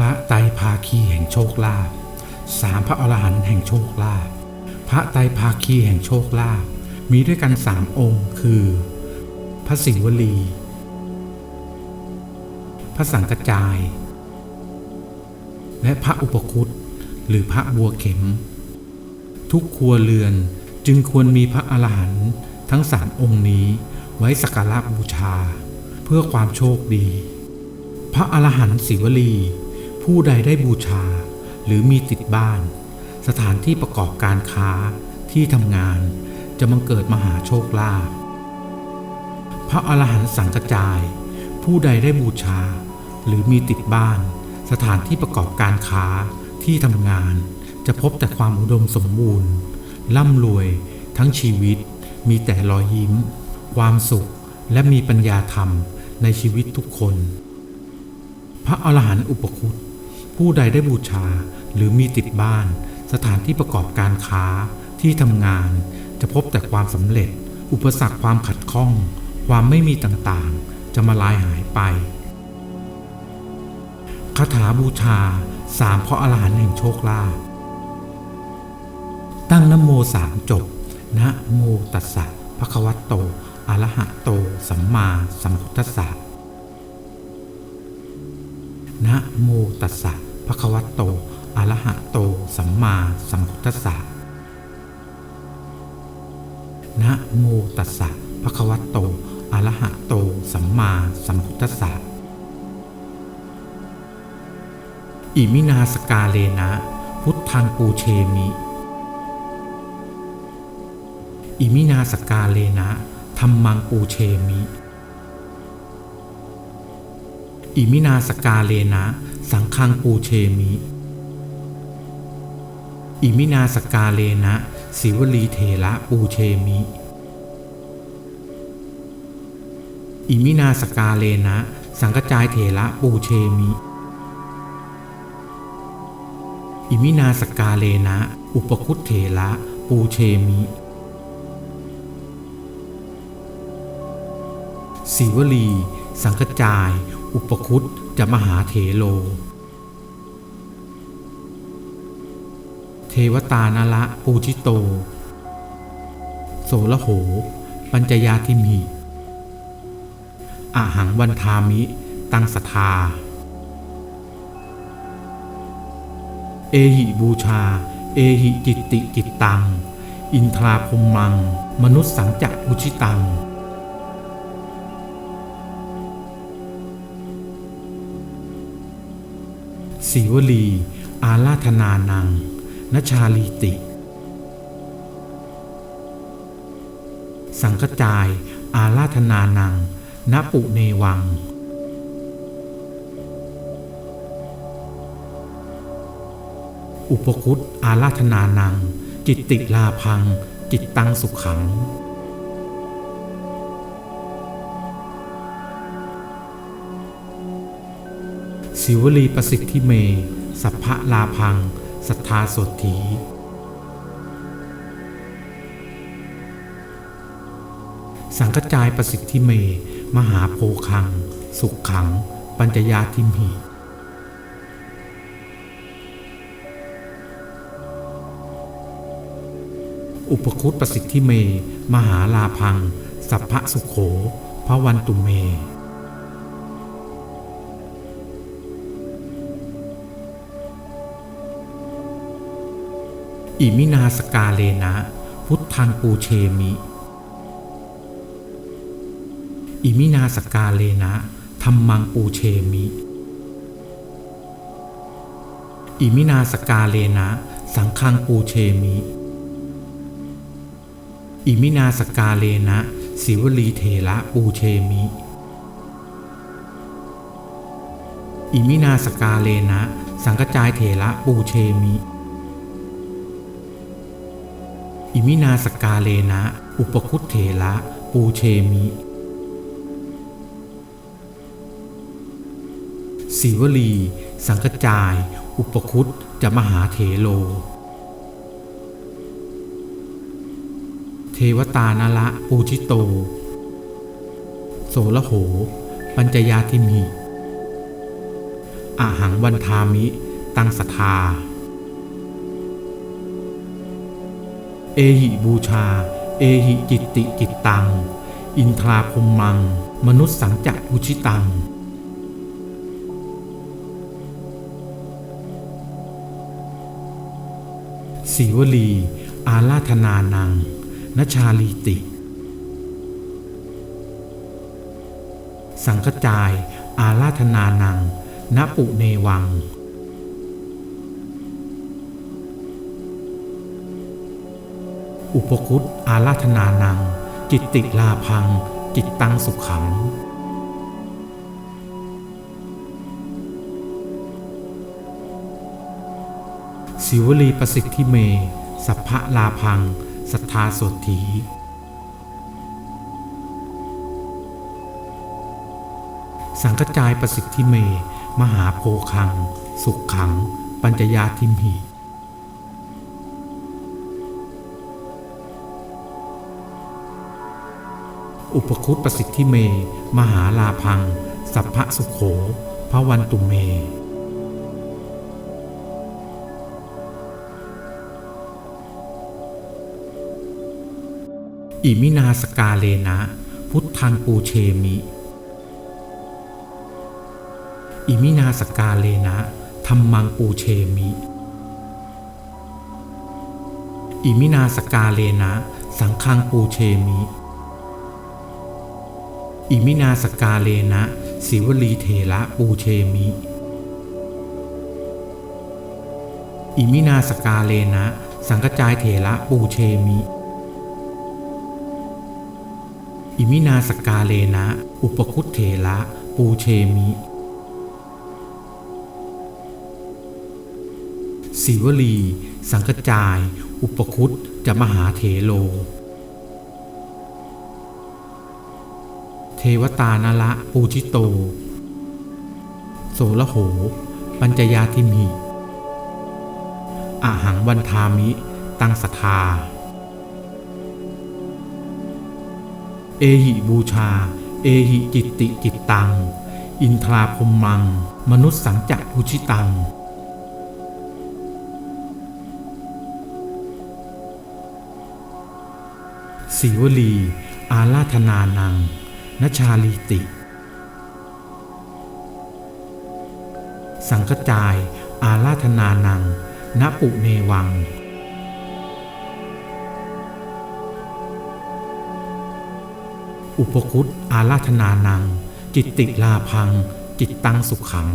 พระไตรภาคีแห่งโชคลาภสามพระอรหันต์แห่งโชคลาภพระไตรภาคีแห่งโชคลาภมีด้วยกันสามองค์คือ พระศิวลี พระสังกจาย และพระอุปคุตหรือพระบัวเข็ม ทุกครัวเรือนจึงควรมีพระอรหันต์ทั้งสามองค์นี้ไว้สักการะบูชา เพื่อความโชคดี พระอรหันต์ศิวลี ผู้ใดได้บูชา หรือมีติดบ้าน สถานที่ประกอบการค้าที่ทำงานจะมังเกิดมหาโชคลาภพระอรหันต์สังกจาย ผู้ใดได้บูชา หรือมีติดบ้าน สถานที่ประกอบการค้าที่ทำงาน จะพบแต่ความอุดมสมบูรณ์ร่ำรวย ทั้งชีวิต มีแต่รอยยิ้ม ความสุขและมีปัญญาธรรมในชีวิตทุกคน พระอรหันต์อุปคุต ผู้ใดได้บูชาหรือมีติดบ้าน สถานที่ประกอบการค้าที่ทำงาน จะพบแต่ความสำเร็จ อุปสรรคความขัดข้อง ความไม่มีต่างๆ จะมาลายหายไปคาถาบูชาสามเพราะอรหันต์แห่งโชคลาภตั้งนโมสามจบนะโมตัสสะภะคะวะโตอะระหะโต สัมมาสัมพุทธัสสะนะโมตัสสะ ภะคะวะโตอะระหะโต สัมมาสัมพุทธัสสะนะโมตัสสะภะคะวะโตอะระหะโต สัมมาสัมพุทธัสสะอิมินาสกาเลนะ พุทธังปูเชมิอิมินาสกาเลนะธรรมังปูเชมิ อิมินาสกาเลนะ สังฆังปูเชมิ อิมินาสกาเลนะ สิวลีเทระปูเชมิ อิมินาสกาเลนะ สังกจายเถระปูเชมิ อิมินาสกาเลนะ อุปคุตเถระปูเชมิศิวลี สังกจาย อุปคุตจะมหาเถโล เทวตานาละปูชิโต โสละโห ปัญจยาทิมีอาหังวันทามิ ตังสทา เอหิบูชา เอหิจิตติจิตตัง อินทราพรหมัง มนุษย์สังจักอุชิตัง ศิวลี อาราธนานังนชาลีติ สังกจาย อาราธนานังณปุเนวัง อุปคุตอาราธนานัง จิตติลาพัง จิตตังสุขขัง สิวลีประสิทธิเม สัพพะลาพัง สัทธาสดถีสังกจายประสิทธิเม มหาโพคัง สุขขัง ปัญจยาทิมหีอุปคุตประสิทธิเม มหาลาพัง สัพพะสุขโขพระวันตุเม อิมินาสกาเลนะ พุทธังปูเชมิ อิมินาสกาเลนะธรรมังปูเชมิ อิมินาสกาเลนะ สังฆังปูเชมิ อิมินาสกาเลนะสิวลีเทระปูเชมิ อิมินาสกาเลนะ สังกจายเถระปูเชมิ อิมินาสกาเลนะ อุปคุตเถระปูเชมิศิวลี สังกจาย อุปคุตจะมหาเถโล เทวตานละปูชิโต โสละโห ปัญจยาทิมีอาหังวันทามิ ตังสทา เอหิบูชา เอหิจิตติจิตตัง อินทราพมมัง มนุษย์สังจักอุชิตัง สีวลี อาราธนานังนชาลีติ สังกจาย อาราธนานังณปุเนวัง อุปคุตอาราธนานัง จิตติลาพัง จิตตังสุขขัง สิวลีประสิทธิเม สัพพะลาพัง สัทธาโสถีสังกจายประสิทธิเม มหาโพคัง สุขขัง ปัญจยาทิมหิ อุปคุตประสิทธิเม มหาลาพัง สัพพะสุขโขพระวันตุเม อิมินาสกาเลนะ พุทธังปูเชมิ อิมินาสกาเลนะธรรมังปูเชมิ อิมินาสกาเลนะ สังฆังปูเชมิ อิมินาสกาเลนะ สิวลีเทระปูเชมิ อิมินาสกาเลนะ สังกจายเถระปูเชมิ อิมินาสกาเลนะ อุปคุตเถระปูเชมิ สิวลี สังกจาย อุปคุตจะมหาเถโล เท วตานละปูชิโต โสละโห ปัญจยาทิมหิอาหังวันทามิ ตังสทธาเอหิบูชา เอหิจิตติจิตตัง อินทราพมมัง มนุษย์สังจักอุชิตังสีวลี อาราธนานัง นชาลีติ สังกจาย อาราธนานังณปุเนวัง อุปคุตอาราธนานัง จิตติลาพัง จิตตังสุขขัง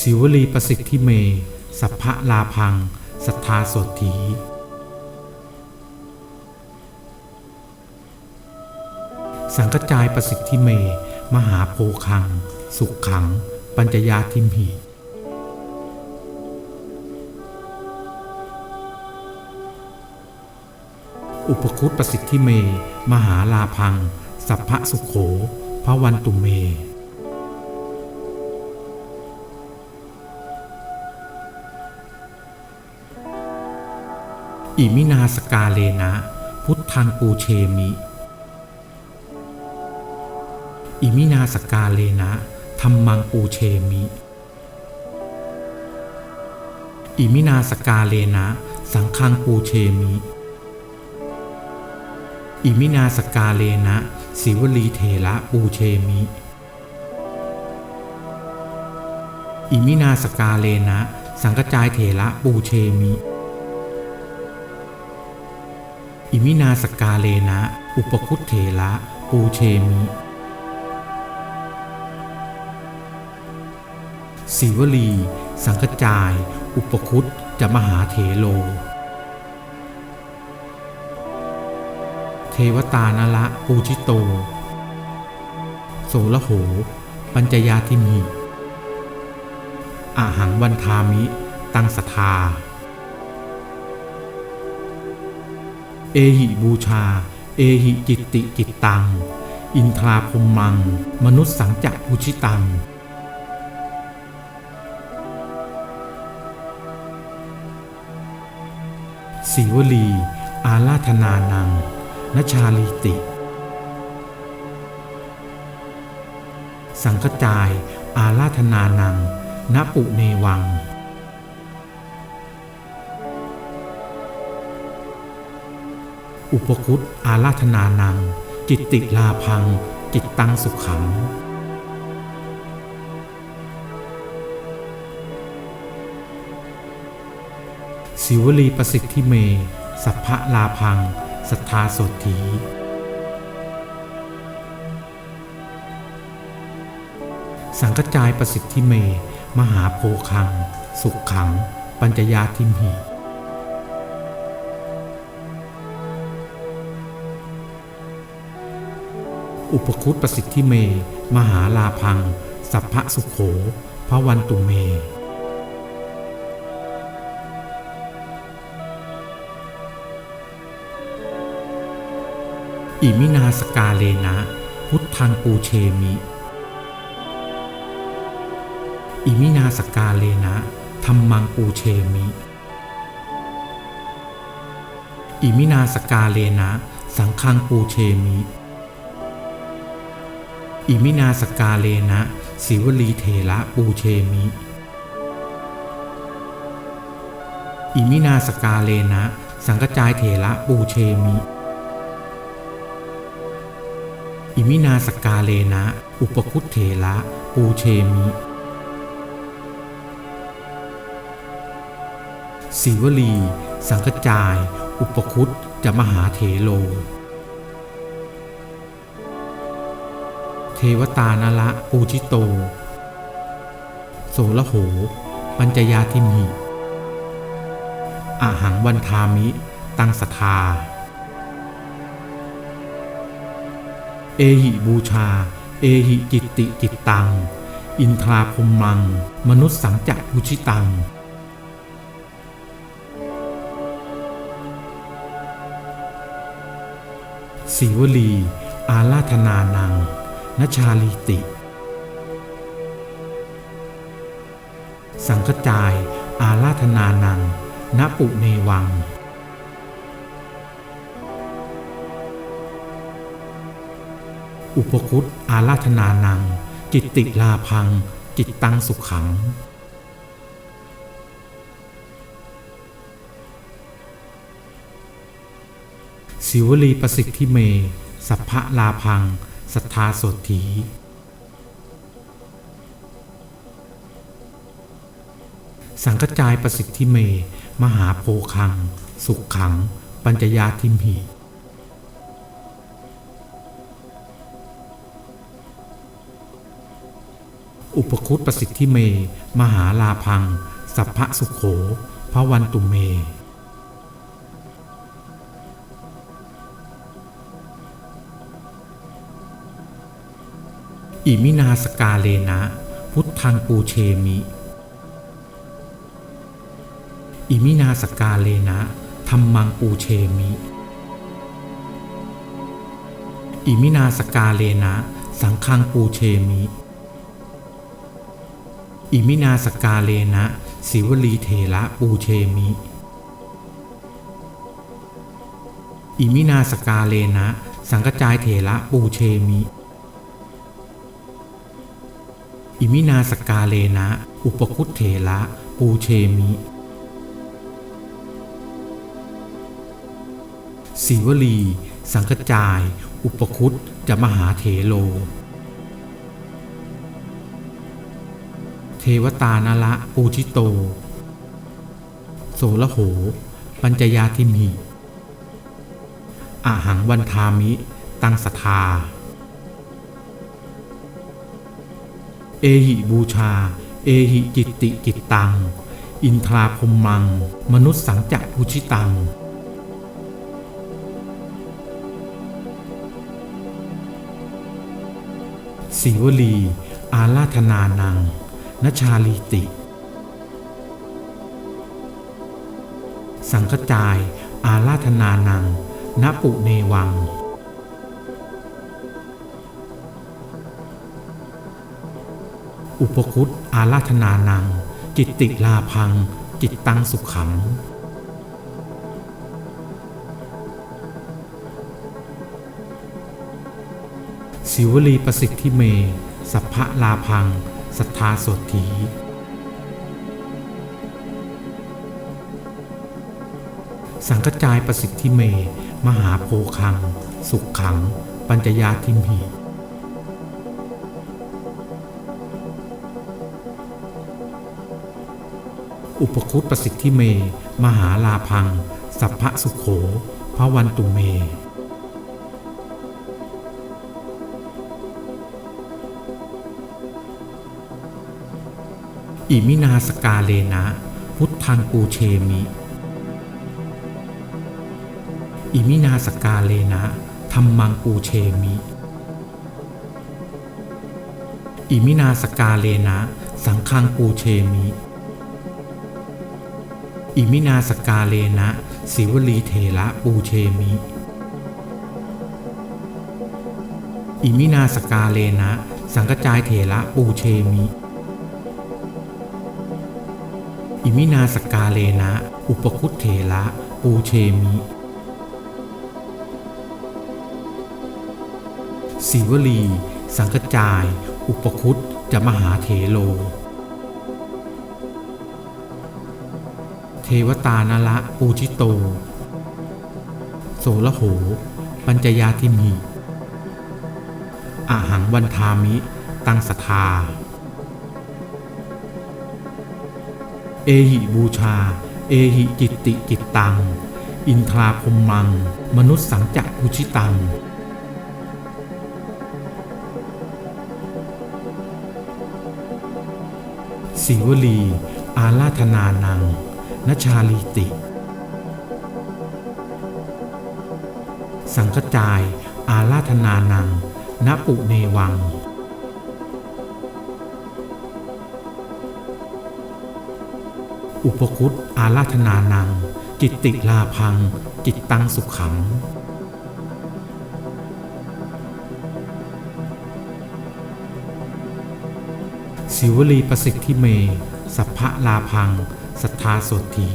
สิวลีประสิทธิเม สัพพะลาพัง สัทธาโสถีสังกจายประสิทธิเม มหาโพคัง สุขขัง ปัญจยาทิมหิอุปคุตประสิทธิเม มหาลาพัง สัพพะสุขโขพระวันตุเม อิมินาสกาเลนะ พุทธังปูเชมิ อิมินาสกาเลนะธรรมังปูเชมิ อิมินาสกาเลนะ สังฆังปูเชมิ อิมินาสกาเลนะสิวลีเทระปูเชมิ อิมินาสกาเลนะ สังกจายเถระปูเชมิ มินาสกาเลนะ อุปคุตเถระปูเชมิสีวลี สังกจาย อุปคุตจะมหาเถโล เทวตานละปูชิโต โสละโห ปัญจยาทิมิอาหังวันทามิ ตังสทธา เอหิบูชา เอหิจิตติจิตตัง อินทราพมมัง มนุษย์สังจักภูชิตัง สีวลี อาราธนานังนชาลีติ สังกจาย อาราธนานังนปุเนวัง อุปคุตอาราธนานัง จิตติลาพัง จิตตังสุขขัง สิวลีประสิทธิเม สัพพะลาพัง สัทธาโสถีสังกจายประสิทธิเม มหาโพคัง สุขขัง ปัญจยาทิมหิ อุปคุตประสิทธิเม มหาลาพัง สัพพะสุขโขพระวันตุเม อิมินาสกาเลนะ พุทธังปูเชมิ อิมินาสกาเลนะธรรมังปูเชมิ อิมินาสกาเลนะ สังฆังปูเชมิ อิมินาสกาเลนะสิวลีเทระปูเชมิ อิมินาสกาเลนะ สังกจายเถระปูเชมิ อิมินาสกาเลนะ อุปคุตเถระปูเชมิสีวลี สังกจาย อุปคุตจะมหาเถโล เทวตานละปูชิโต โสละโห ปัญจยาทิมหิ อาหังวันทามิ ตังสทา เอหิบูชา เอหิจิตติจิตตัง อินทราพรหมัง มนุษย์สังจักพุชิตังสีวลี อาราธนานัง นชาลีติ สังฆจาย อาราธนานังณปุเนวัง อุปคุตอาราธนานังจิตติลาพังจิตตังสุขขัง สิวลีประสิทธิเม สัพพะลาพัง สัทธาโสถีสังกจายประสิทธิเม มหาโพคัง สุขขัง ปัญจยาทิมหิ อุปคุตประสิทธิเม มหาลาพัง สัพพะสุขโขพระวันตุเม อิมินาสกาเลนะ พุทธังปูเชมิ อิมินาสกาเลนะธรรมังปูเชมิ อิมินาสกาเลนะ สังฆังปูเชมิ อิมินาสกาเลนะ สิวลีเทระปูเชมิ อิมินาสกาเลนะ สังกจายเถระปูเชมิ อิมินาสกาเลนะ อุปคุตเถระปูเชมิ สีวลี สังกจาย อุปคุตจะมหาเถโล เทวตานละปูชิโต โสละโห ปัญจยาทิมหิ อาหังวันทามิ ตังสทา เอหิบูชา เอหิจิตติจิตตัง อินทราพรหมัง มนุษย์สังจักพุชิตังสีวลี อาราธนานังนชาลีติ สังฆจาย อาราธนานังณปุเนวัง อุปคุตอาราธนานัง จิตติลาพัง จิตตังสุขขัง สิวลีประสิทธิเม สัพพะลาพัง สัทธาโสถีสังกจายประสิทธิเม มหาโพคัง สุขขัง ปัญจยาทิมหิ อุปคุตประสิทธิเม มหาลาพัง สัพพะสุขโขพระวันตุเม อิมินาสกาเลนะ พุทธังปูเชมิ อิมินาสกาเลนะธรรมังปูเชมิอิมินาสกาเลนะ สังฆังปูเชมิ อิมินาสกาเลนะสิวลีเทระปูเชมิ อิมินาสกาเลนะ สังกจายเถระปูเชมิ อิมินาสกาเลนะ อุปคุตเถระปูเชมิสิวลี สังกจาย อุปคุตจะมหาเถโล เทวตานละปูชิโต โสละโห ปัญจยาทิมิอาหังวันทามิ ตังสทา เอหิบูชา เอหิจิตติจิตตัง อินทราพมมัง มนุษย์สังจักอุชิตังสิวลี อาราธนานัง นชาลีติ สังกจาย อาราธนานังณปุเนวัง อุปคุตอาราธนานัง จิตติลาพัง จิตตังสุขขังสิวลีประสิทธิเม สัพพะลาพัง สัทธาโสถี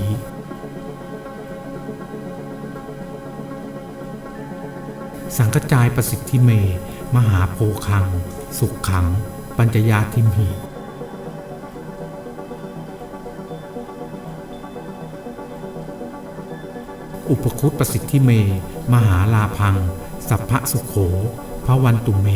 สังกจายประสิทธิเม มหาโพคัง สุขขัง ปัญจยาทิมหิ อุปคุตประสิทธิเม มหาลาพัง สัพพะสุขโขพระวันตุเม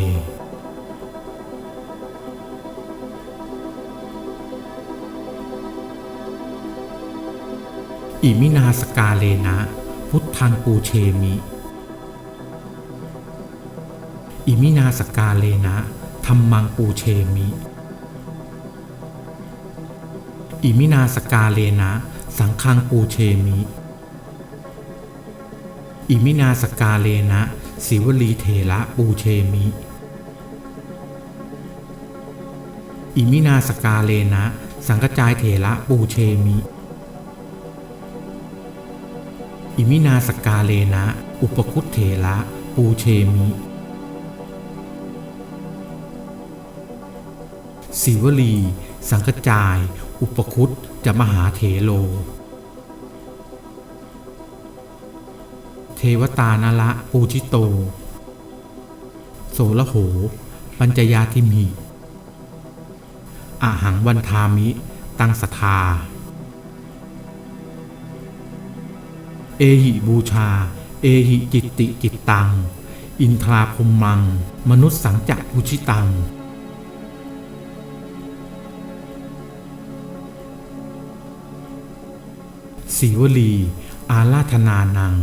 อิมินาสกาเลนะ พุทธังปูเชมิ อิมินาสกาเลนะธรรมังปูเชมิ อิมินาสกาเลนะ สังฆังปูเชมิ อิมินาสกาเลนะสิวลีเทระปูเชมิ อิมินาสกาเลนะ สังกจายเถระปูเชมิ อิมินาสกาเลนะ อุปคุตเถระปูเชมิ สิวลี สังกจาย อุปคุตจะมหาเถโล เทวตานละปูชิโต โสละโห ปัญจยาทิมหิ อาหังวันทามิ ตังสทธา เอหิบูชา เอหิจิตติจิตตัง อินทราพมมัง มนุษย์สังจักอุชิตังสีวลี อาราธนานัง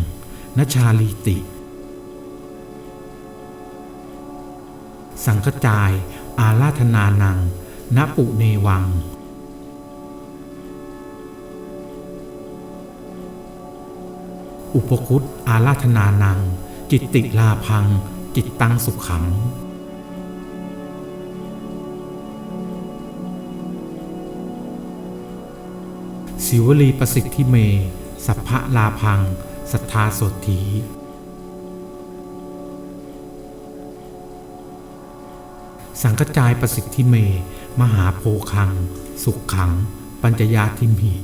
นชาลีติ สังกจาย อาราธนานังณปุเนวัง อุปคุตอาราธนานัง จิตติลาพัง จิตตังสุขขัง สิวลีประสิทธิเม สัพพะลาพัง สัทธาโสถีสังกจายประสิทธิเม มหาโพคัง สุขขัง ปัญจยาทิมหิ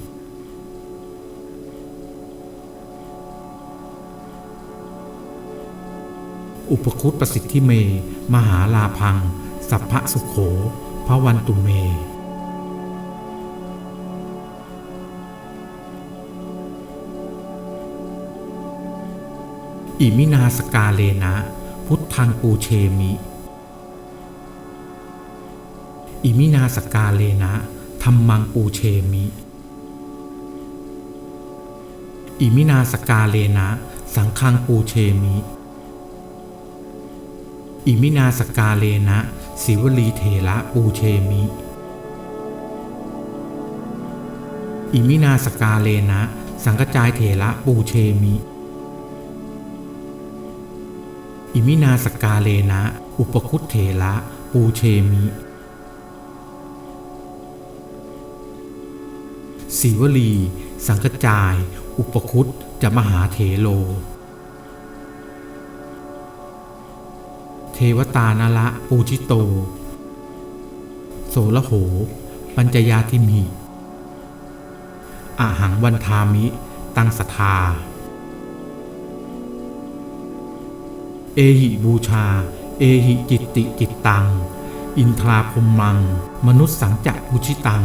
อุปคุตประสิทธิเม มหาลาพัง สัพพะสุขโขพระวันตุเม อิมินาสกาเลนะ พุทธังปูเชมิ อิมินาสกาเลนะธรรมังปูเชมิ อิมินาสกาเลนะ สังฆังปูเชมิ อิมินาสกาเลนะสิวลีเทระปูเชมิ อิมินาสกาเลนะ สังกจายเถระปูเชมิ อิมินาสกาเลนะ อุปคุตเถระปูเชมิสีวลี สังกจาย อุปคุตจะมหาเถโล เทวตานาละปูชิโต โสละโห ปัญจยาทิมิอาหังวันทามิ ตังสทธาเอหิบูชา เอหิจิตติจิตตัง อินทราพรมมัง มนุษย์สังจักบุชิตัง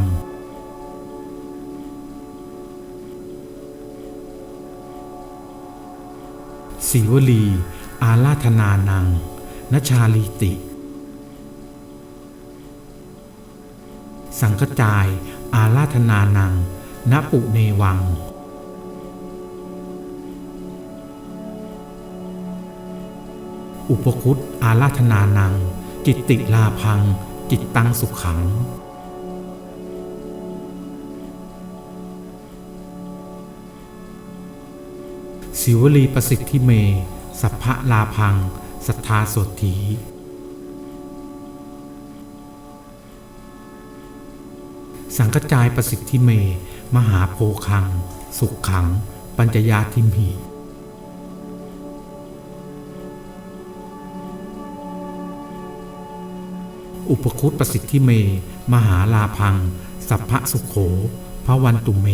สีวลี อาลาธนานัง นชาลีติ สังกจาย อาลาธนานังณปุเนวัง อุปคุตอาราธนานัง จิตติลาพัง จิตตังสุขขัง สิวลีประสิทธิเม สัพพะลาพัง สัทธาสดถีสังกจายประสิทธิเม มหาโพคัง สุขขัง ปัญจยาทิมหีอุปคุตประสิทธิเม มหาลาพัง สัพพะสุขโขพระวันตุเม